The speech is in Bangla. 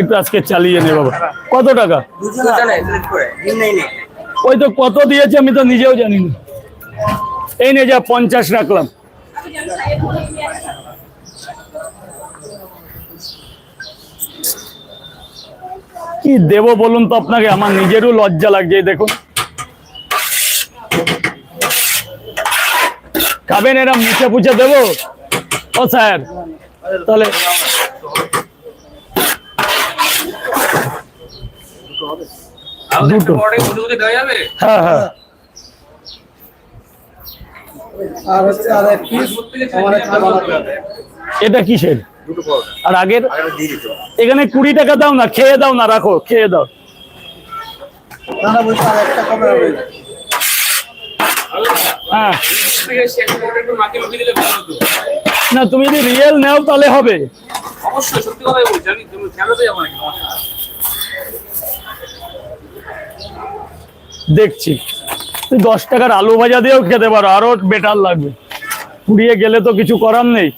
একটু আজকে চালিয়ে নে বাবা। কত টাকা? ওই তো কত দিয়েছে আমি তো নিজেও জানি না এই নে যা, পঞ্চাশ রাখলাম। কি দেব বলুন তো আপনাকে? আমার নিজেরও লজ্জা লাগছে দেখুন। খাবেন এরা মুছে পুছে দেবো? ও স্যার তাহলে দুটো। হ্যাঁ হ্যাঁ। এটা কিসের? আর আগের এখানে কুড়ি টাকা দাও না খেয়ে দাও না রাখো খেয়ে দাও। হ্যাঁ। না তুমি যদি রিয়েল নাও তাহলে হবে। অবশ্যই সত্যি কথাই বলছি আমি তুমি খেলাতে যাব নাকি দেখছি। তুই দশ টাকার আলু ভাজা দিয়েও খেতে পারো আরও বেটার লাগবে। পুড়িয়ে গেলে তো কিছু করার নেই।